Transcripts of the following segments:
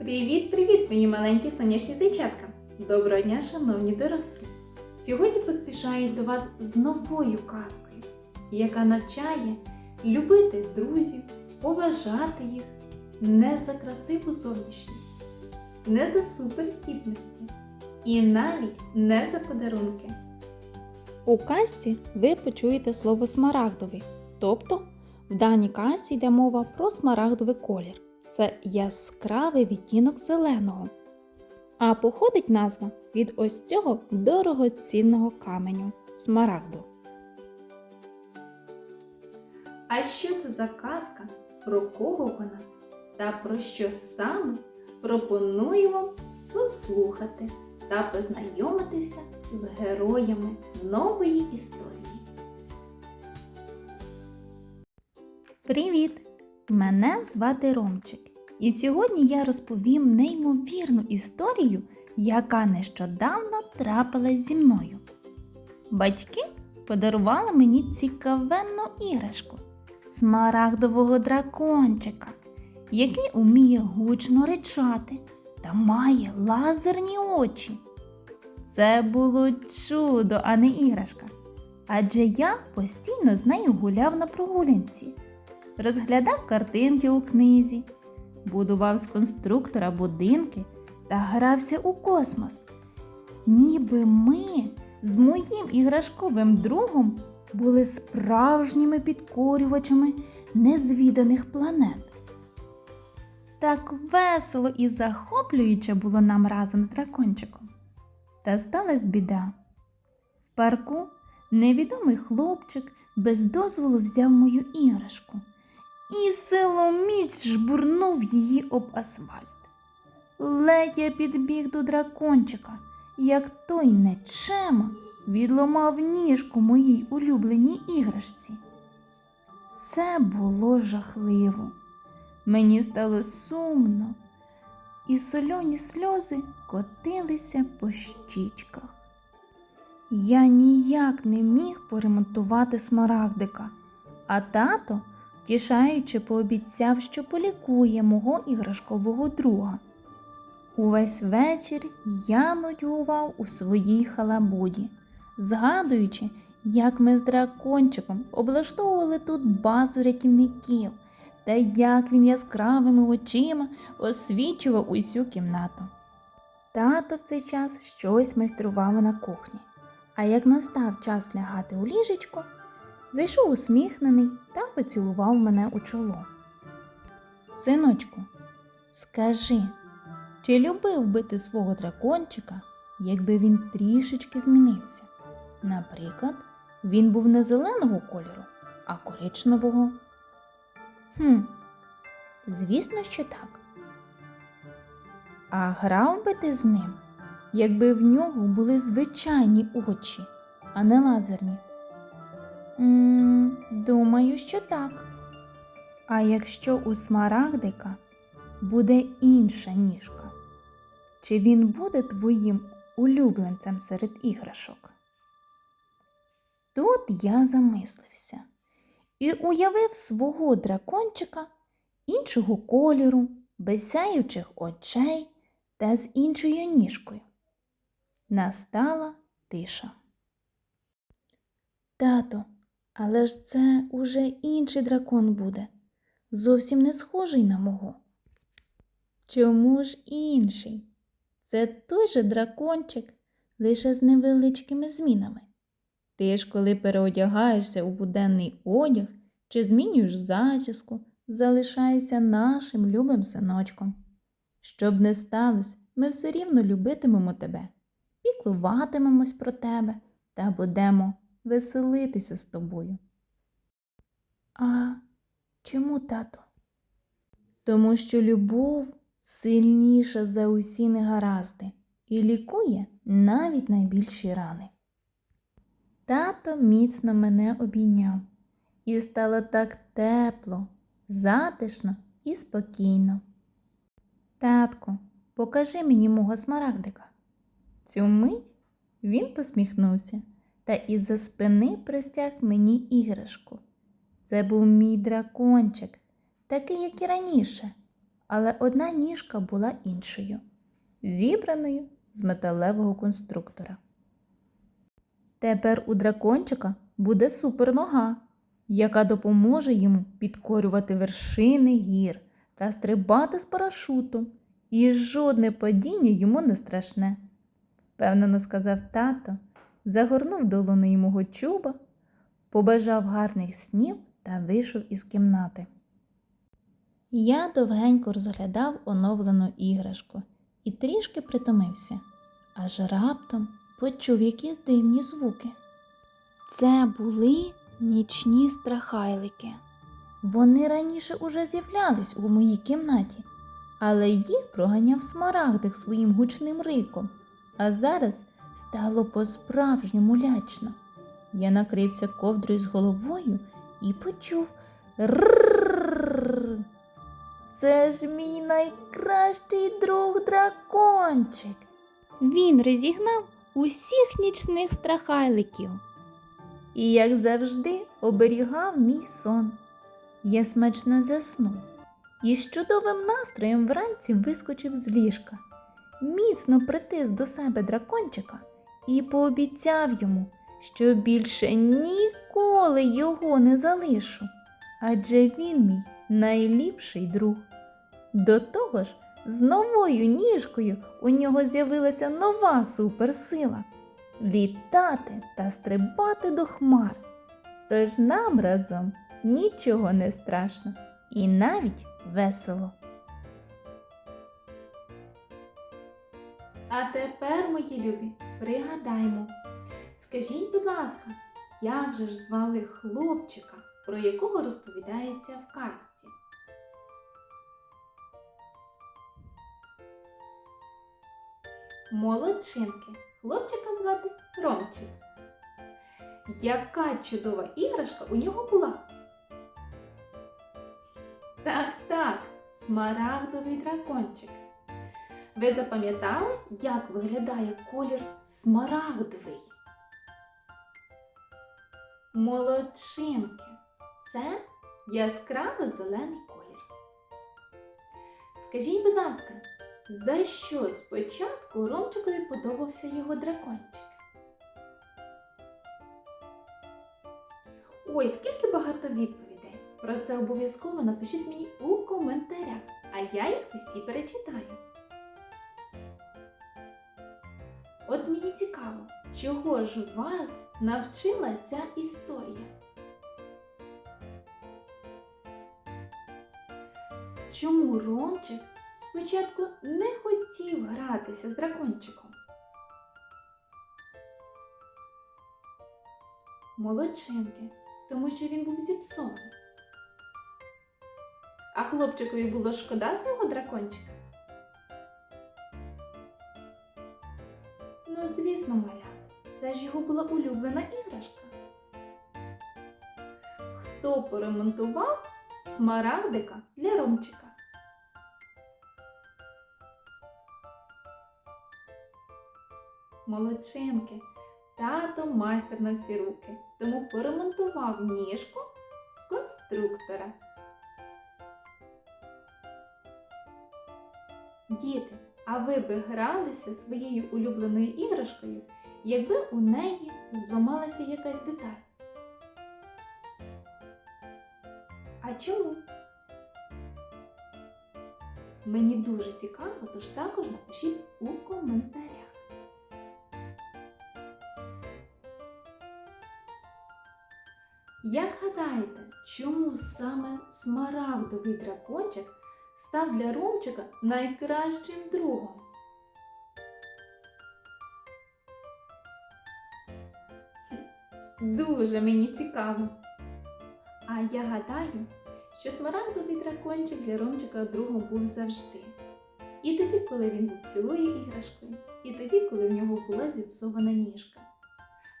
Привіт-привіт, мої маленькі сонячні зайчатка! Доброго дня, шановні дорослі! Сьогодні поспішаю до вас з новою казкою, яка навчає любити друзів, поважати їх не за красиву зовнішність, не за суперздібності і навіть не за подарунки. У казці ви почуєте слово смарагдовий, тобто в даній казці йде мова про смарагдовий колір. Це яскравий відтінок зеленого. А походить назва від ось цього дорогоцінного каменю смарагду. А що це за казка? Про кого вона? Та про що саме пропоную вам послухати та познайомитися з героями нової історії. Привіт! Мене звати Ромчик. І сьогодні я розповім неймовірну історію, яка нещодавно трапилась зі мною. Батьки подарували мені цікавенну іграшку смарагдового дракончика, який уміє гучно ричати та має лазерні очі. Це було чудо, а не іграшка. Адже я постійно з нею гуляв на прогулянці розглядав картинки у книзі, будував з конструктора будинки та грався у космос. Ніби ми з моїм іграшковим другом були справжніми підкорювачами незвіданих планет. Так весело і захоплююче було нам разом з дракончиком. Та сталася біда. В парку невідомий хлопчик без дозволу взяв мою іграшку і силоміць жбурнув її об асфальт. Ледь я підбіг до дракончика, як той нечема відломав ніжку моїй улюбленій іграшці. Це було жахливо. Мені стало сумно, і солоні сльози котилися по щічках. Я ніяк не міг поремонтувати смарагдика, а тато тішаючи, пообіцяв, що полікує мого іграшкового друга. Увесь вечір я нудьгував у своїй халабуді, згадуючи, як ми з дракончиком облаштовували тут базу рятівників та як він яскравими очима освічував усю кімнату. Тато в цей час щось майстрував на кухні, а як настав час лягати у ліжечко, зайшов усміхнений та поцілував мене у чоло. Синочку, скажи, чи любив би ти свого дракончика, якби він трішечки змінився? Наприклад, він був не зеленого кольору, а коричневого. Хм, звісно, що так. А грав би ти з ним, якби в нього були звичайні очі, а не лазерні? М думаю, що так. А якщо у смарагдика буде інша ніжка, чи він буде твоїм улюбленцем серед іграшок? Тут я замислився і уявив свого дракончика іншого кольору, без сяючих очей та з іншою ніжкою. Настала тиша. Тато, але ж це уже інший дракон буде, зовсім не схожий на мого. Чому ж інший? Це той же дракончик, лише з невеличкими змінами. Ти ж, коли переодягаєшся у буденний одяг чи змінюєш зачіску, залишаєшся нашим любим синочком. Щоб не сталося, ми все рівно любитимемо тебе, піклуватимемось про тебе та будемо веселитися з тобою. А чому, тато? Тому що любов сильніша за усі негаразди і лікує навіть найбільші рани. Тато міцно мене обійняв, і стало так тепло, затишно і спокійно. Татку, покажи мені мого смарагдика. Цю мить він посміхнувся та із-за спини простяг мені іграшку. Це був мій дракончик, такий, як і раніше, але одна ніжка була іншою, зібраною з металевого конструктора. Тепер у дракончика буде супернога, яка допоможе йому підкорювати вершини гір та стрибати з парашутом, і жодне падіння йому не страшне. Впевнено сказав тато, загорнув долоною мого чуба, побажав гарних снів та вийшов із кімнати. Я довгенько розглядав оновлену іграшку і трішки притомився, аж раптом почув якісь дивні звуки. Це були нічні страхайлики. Вони раніше уже з'являлись у моїй кімнаті, але їх проганяв смарагдик своїм гучним риком, а зараз стало по-справжньому лячно. Я накрився ковдрою з головою і почув. Це ж мій найкращий друг дракончик. Він розігнав усіх нічних страхайликів. І, як завжди, оберігав мій сон. Я смачно заснув і з чудовим настроєм вранці вискочив з ліжка, міцно притис до себе дракончика і пообіцяв йому, що більше ніколи його не залишу, адже він мій найліпший друг. До того ж, з новою ніжкою у нього з'явилася нова суперсила літати та стрибати до хмар. Тож нам разом нічого не страшно і навіть весело. А тепер, мої любі, пригадаймо. Скажіть, будь ласка, як же ж звали хлопчика, про якого розповідається в казці? Молодчинки. Хлопчика звати Ромчик. Яка чудова іграшка у нього була? Так, так, смарагдовий дракончик. Ви запам'ятали, як виглядає колір смарагдовий? Молодчинки. Це яскраво зелений колір. Скажіть, будь ласка, за що спочатку Ромчикові подобався його дракончик? Ой, скільки багато відповідей. Про це обов'язково напишіть мені у коментарях, а я їх усі перечитаю. От мені цікаво, чого ж вас навчила ця історія? Чому Ромчик спочатку не хотів гратися з дракончиком? Молодчинки, тому що він був зіпсований. А хлопчикові було шкода свого дракончика? Ну, звісно, малят, це ж його була улюблена іграшка. Хто поремонтував смарагдика для Ромчика? Молодчинки, тато майстер на всі руки, тому поремонтував ніжку з конструктора. Діти, а ви би гралися своєю улюбленою іграшкою, якби у неї зламалася якась деталь? А чому? Мені дуже цікаво, тож також напишіть у коментарях. Як гадаєте, чому саме смарагдовий дракончик став для Ромчика найкращим другом? Дуже мені цікаво. А я гадаю, що смарагдовий дракончик для Ромчика другом був завжди. І тоді, коли він був цілою іграшкою, і тоді, коли в нього була зіпсована ніжка.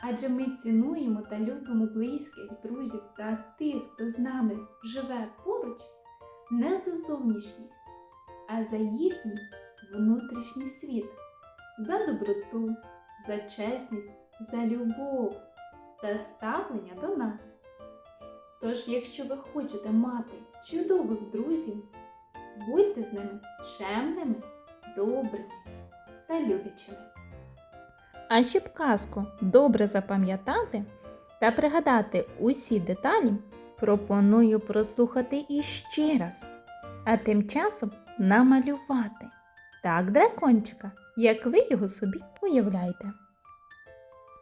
Адже ми цінуємо та любимо близьких, друзів та тих, хто з нами живе поруч, не за зовнішність, а за їхній внутрішній світ, за доброту, за чесність, за любов та ставлення до нас. Тож, якщо ви хочете мати чудових друзів, Будьте з ними чемними, добрими та люблячими. А щоб казку добре запам'ятати та пригадати усі деталі, пропоную прослухати іще раз, а тим часом намалювати так дракончика, як ви його собі уявляєте.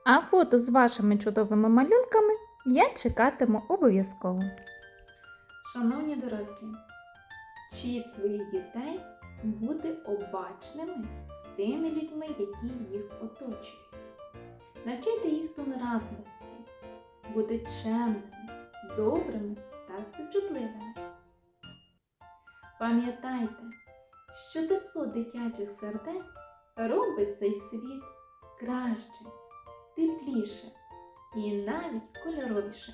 А фото з вашими чудовими малюнками я чекатиму обов'язково. Шановні дорослі, вчіть своїх дітей бути обачними з тими людьми, які їх оточують. Навчайте їх толерантності, бути чемними, добрими та співчутливими. Пам'ятайте, що тепло дитячих сердець робить цей світ краще, тепліше і навіть кольоровіше.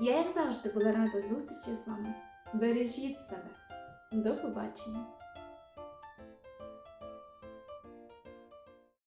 Я, як завжди, була рада зустрічі з вами. Бережіть себе. До побачення!